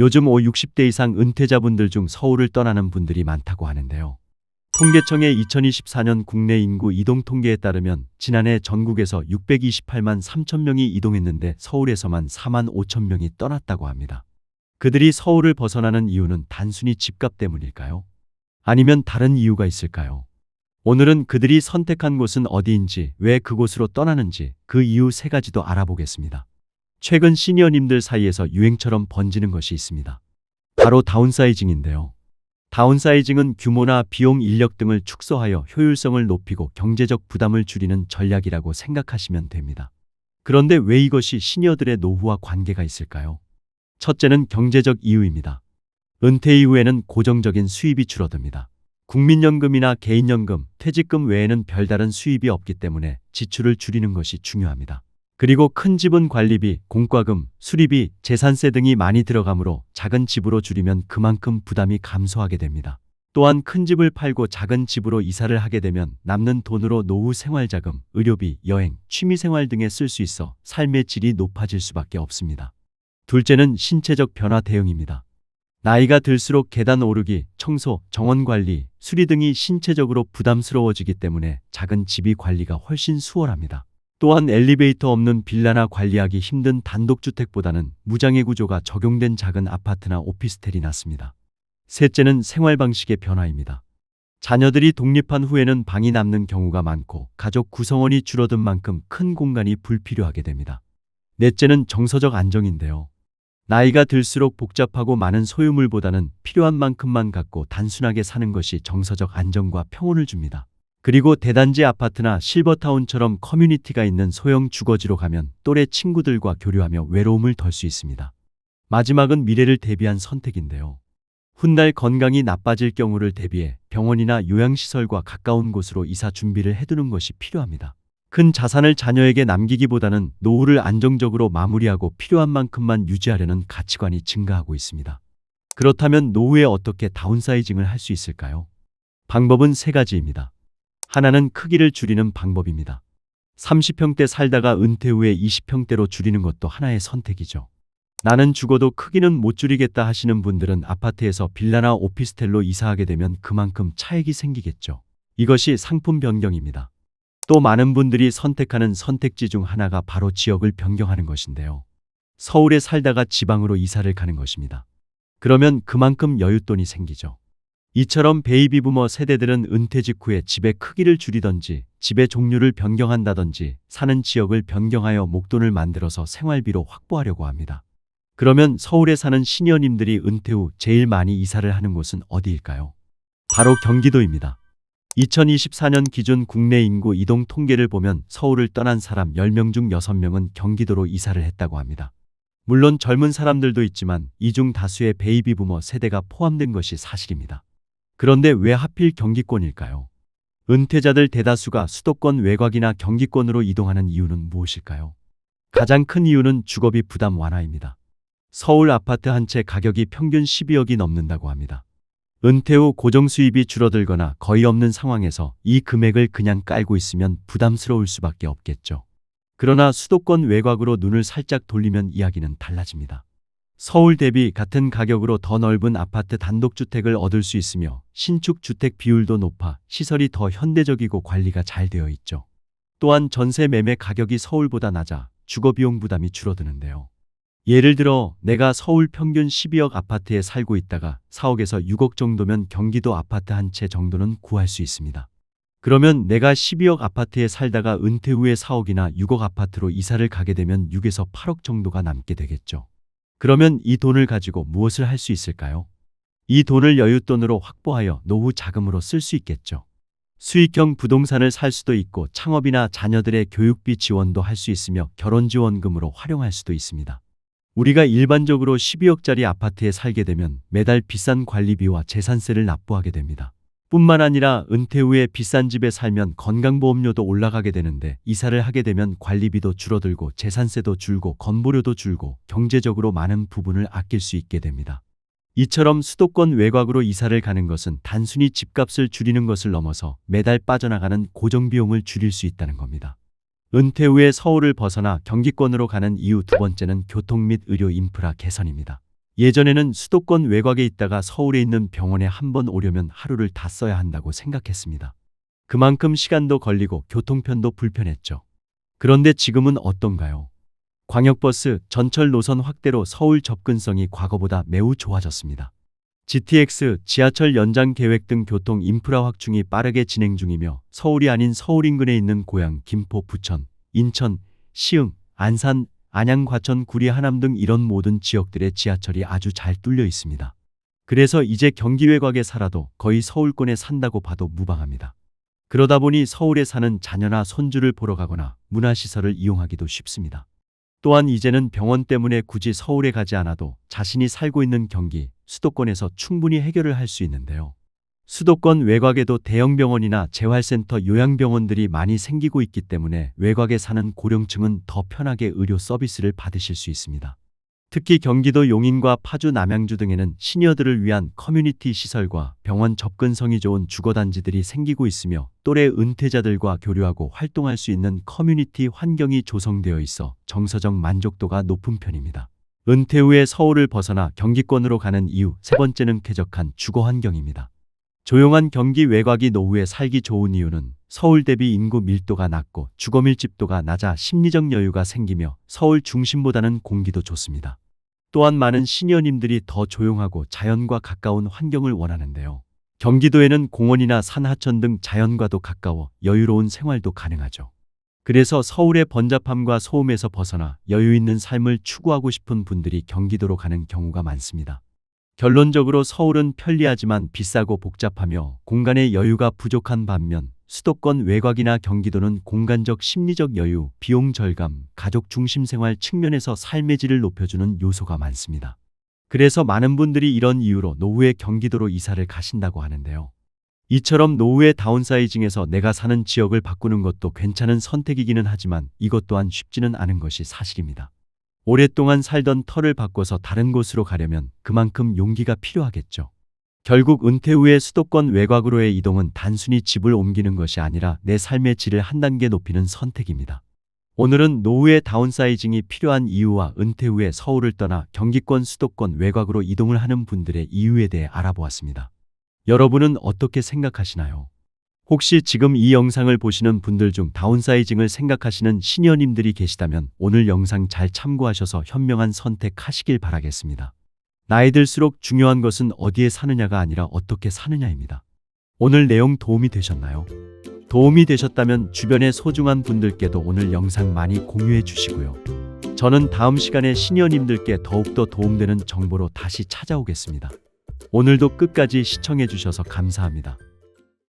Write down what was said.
요즘 5, 60대 이상 은퇴자분들 중 서울을 떠나는 분들이 많다고 하는데요. 통계청의 2024년 국내 인구 이동 통계에 따르면 지난해 전국에서 628만 3천 명이 이동했는데 서울에서만 4만 5천 명이 떠났다고 합니다. 그들이 서울을 벗어나는 이유는 단순히 집값 때문일까요? 아니면 다른 이유가 있을까요? 오늘은 그들이 선택한 곳은 어디인지, 왜 그곳으로 떠나는지 그 이유 세 가지도 알아보겠습니다. 최근 시니어님들 사이에서 유행처럼 번지는 것이 있습니다. 바로 다운사이징인데요. 다운사이징은 규모나 비용, 인력 등을 축소하여 효율성을 높이고 경제적 부담을 줄이는 전략이라고 생각하시면 됩니다. 그런데 왜 이것이 시니어들의 노후와 관계가 있을까요? 첫째는 경제적 이유입니다. 은퇴 이후에는 고정적인 수입이 줄어듭니다. 국민연금이나 개인연금, 퇴직금 외에는 별다른 수입이 없기 때문에 지출을 줄이는 것이 중요합니다. 그리고 큰 집은 관리비, 공과금, 수리비, 재산세 등이 많이 들어가므로 작은 집으로 줄이면 그만큼 부담이 감소하게 됩니다. 또한 큰 집을 팔고 작은 집으로 이사를 하게 되면 남는 돈으로 노후 생활자금, 의료비, 여행, 취미생활 등에 쓸 수 있어 삶의 질이 높아질 수밖에 없습니다. 둘째는 신체적 변화 대응입니다. 나이가 들수록 계단 오르기, 청소, 정원 관리, 수리 등이 신체적으로 부담스러워지기 때문에 작은 집이 관리가 훨씬 수월합니다. 또한 엘리베이터 없는 빌라나 관리하기 힘든 단독주택보다는 무장애 구조가 적용된 작은 아파트나 오피스텔이 낫습니다. 셋째는 생활 방식의 변화입니다. 자녀들이 독립한 후에는 방이 남는 경우가 많고 가족 구성원이 줄어든 만큼 큰 공간이 불필요하게 됩니다. 넷째는 정서적 안정인데요. 나이가 들수록 복잡하고 많은 소유물보다는 필요한 만큼만 갖고 단순하게 사는 것이 정서적 안정과 평온을 줍니다. 그리고 대단지 아파트나 실버타운처럼 커뮤니티가 있는 소형 주거지로 가면 또래 친구들과 교류하며 외로움을 덜 수 있습니다. 마지막은 미래를 대비한 선택인데요. 훗날 건강이 나빠질 경우를 대비해 병원이나 요양시설과 가까운 곳으로 이사 준비를 해두는 것이 필요합니다. 큰 자산을 자녀에게 남기기보다는 노후를 안정적으로 마무리하고 필요한 만큼만 유지하려는 가치관이 증가하고 있습니다. 그렇다면 노후에 어떻게 다운사이징을 할 수 있을까요? 방법은 세 가지입니다. 하나는 크기를 줄이는 방법입니다. 30평대 살다가 은퇴 후에 20평대로 줄이는 것도 하나의 선택이죠. 나는 죽어도 크기는 못 줄이겠다 하시는 분들은 아파트에서 빌라나 오피스텔로 이사하게 되면 그만큼 차익이 생기겠죠. 이것이 상품 변경입니다. 또 많은 분들이 선택하는 선택지 중 하나가 바로 지역을 변경하는 것인데요. 서울에 살다가 지방으로 이사를 가는 것입니다. 그러면 그만큼 여윳돈이 생기죠. 이처럼 베이비 부머 세대들은 은퇴 직후에 집의 크기를 줄이던지 집의 종류를 변경한다던지 사는 지역을 변경하여 목돈을 만들어서 생활비로 확보하려고 합니다. 그러면 서울에 사는 시니어님들이 은퇴 후 제일 많이 이사를 하는 곳은 어디일까요? 바로 경기도입니다. 2024년 기준 국내 인구 이동 통계를 보면 서울을 떠난 사람 10명 중 6명은 경기도로 이사를 했다고 합니다. 물론 젊은 사람들도 있지만 이 중 다수의 베이비 부머 세대가 포함된 것이 사실입니다. 그런데 왜 하필 경기권일까요? 은퇴자들 대다수가 수도권 외곽이나 경기권으로 이동하는 이유는 무엇일까요? 가장 큰 이유는 주거비 부담 완화입니다. 서울 아파트 한 채 가격이 평균 12억이 넘는다고 합니다. 은퇴 후 고정 수입이 줄어들거나 거의 없는 상황에서 이 금액을 그냥 깔고 있으면 부담스러울 수밖에 없겠죠. 그러나 수도권 외곽으로 눈을 살짝 돌리면 이야기는 달라집니다. 서울 대비 같은 가격으로 더 넓은 아파트 단독주택을 얻을 수 있으며 신축 주택 비율도 높아 시설이 더 현대적이고 관리가 잘 되어 있죠. 또한 전세 매매 가격이 서울보다 낮아 주거 비용 부담이 줄어드는데요. 예를 들어 내가 서울 평균 12억 아파트에 살고 있다가 4억에서 6억 정도면 경기도 아파트 한 채 정도는 구할 수 있습니다. 그러면 내가 12억 아파트에 살다가 은퇴 후에 4억이나 6억 아파트로 이사를 가게 되면 6에서 8억 정도가 남게 되겠죠. 그러면 이 돈을 가지고 무엇을 할 수 있을까요? 이 돈을 여윳돈으로 확보하여 노후 자금으로 쓸 수 있겠죠. 수익형 부동산을 살 수도 있고 창업이나 자녀들의 교육비 지원도 할 수 있으며 결혼지원금으로 활용할 수도 있습니다. 우리가 일반적으로 12억짜리 아파트에 살게 되면 매달 비싼 관리비와 재산세를 납부하게 됩니다. 뿐만 아니라 은퇴 후에 비싼 집에 살면 건강보험료도 올라가게 되는데 이사를 하게 되면 관리비도 줄어들고 재산세도 줄고 건보료도 줄고 경제적으로 많은 부분을 아낄 수 있게 됩니다. 이처럼 수도권 외곽으로 이사를 가는 것은 단순히 집값을 줄이는 것을 넘어서 매달 빠져나가는 고정비용을 줄일 수 있다는 겁니다. 은퇴 후에 서울을 벗어나 경기권으로 가는 이유 두 번째는 교통 및 의료 인프라 개선입니다. 예전에는 수도권 외곽에 있다가 서울에 있는 병원에 한 번 오려면 하루를 다 써야 한다고 생각했습니다. 그만큼 시간도 걸리고 교통편도 불편했죠. 그런데 지금은 어떤가요? 광역버스, 전철 노선 확대로 서울 접근성이 과거보다 매우 좋아졌습니다. GTX, 지하철 연장 계획 등 교통 인프라 확충이 빠르게 진행 중이며 서울이 아닌 서울 인근에 있는 고향 김포, 부천, 인천, 시흥, 안산, 안양, 과천, 구리, 하남 등 이런 모든 지역들의 지하철이 아주 잘 뚫려 있습니다. 그래서 이제 경기 외곽에 살아도 거의 서울권에 산다고 봐도 무방합니다. 그러다 보니 서울에 사는 자녀나 손주를 보러 가거나 문화시설을 이용하기도 쉽습니다. 또한 이제는 병원 때문에 굳이 서울에 가지 않아도 자신이 살고 있는 경기, 수도권에서 충분히 해결을 할 수 있는데요. 수도권 외곽에도 대형 병원이나 재활센터 요양병원들이 많이 생기고 있기 때문에 외곽에 사는 고령층은 더 편하게 의료 서비스를 받으실 수 있습니다. 특히 경기도 용인과 파주 남양주 등에는 시니어들을 위한 커뮤니티 시설과 병원 접근성이 좋은 주거단지들이 생기고 있으며 또래 은퇴자들과 교류하고 활동할 수 있는 커뮤니티 환경이 조성되어 있어 정서적 만족도가 높은 편입니다. 은퇴 후에 서울을 벗어나 경기권으로 가는 이유 세 번째는 쾌적한 주거 환경입니다. 조용한 경기 외곽이 노후에 살기 좋은 이유는 서울 대비 인구 밀도가 낮고 주거 밀집도가 낮아 심리적 여유가 생기며 서울 중심보다는 공기도 좋습니다. 또한 많은 시니어님들이 더 조용하고 자연과 가까운 환경을 원하는데요. 경기도에는 공원이나 산하천 등 자연과도 가까워 여유로운 생활도 가능하죠. 그래서 서울의 번잡함과 소음에서 벗어나 여유 있는 삶을 추구하고 싶은 분들이 경기도로 가는 경우가 많습니다. 결론적으로 서울은 편리하지만 비싸고 복잡하며 공간의 여유가 부족한 반면 수도권 외곽이나 경기도는 공간적 심리적 여유, 비용 절감, 가족 중심 생활 측면에서 삶의 질을 높여주는 요소가 많습니다. 그래서 많은 분들이 이런 이유로 노후에 경기도로 이사를 가신다고 하는데요. 이처럼 노후의 다운사이징에서 내가 사는 지역을 바꾸는 것도 괜찮은 선택이기는 하지만 이것 또한 쉽지는 않은 것이 사실입니다. 오랫동안 살던 터를 바꿔서 다른 곳으로 가려면 그만큼 용기가 필요하겠죠. 결국 은퇴 후에 수도권 외곽으로의 이동은 단순히 집을 옮기는 것이 아니라 내 삶의 질을 한 단계 높이는 선택입니다. 오늘은 노후의 다운사이징이 필요한 이유와 은퇴 후에 서울을 떠나 경기권 수도권 외곽으로 이동을 하는 분들의 이유에 대해 알아보았습니다. 여러분은 어떻게 생각하시나요? 혹시 지금 이 영상을 보시는 분들 중 다운사이징을 생각하시는 시니어님들이 계시다면 오늘 영상 잘 참고하셔서 현명한 선택하시길 바라겠습니다. 나이 들수록 중요한 것은 어디에 사느냐가 아니라 어떻게 사느냐입니다. 오늘 내용 도움이 되셨나요? 도움이 되셨다면 주변의 소중한 분들께도 오늘 영상 많이 공유해 주시고요. 저는 다음 시간에 시니어님들께 더욱더 도움되는 정보로 다시 찾아오겠습니다. 오늘도 끝까지 시청해 주셔서 감사합니다.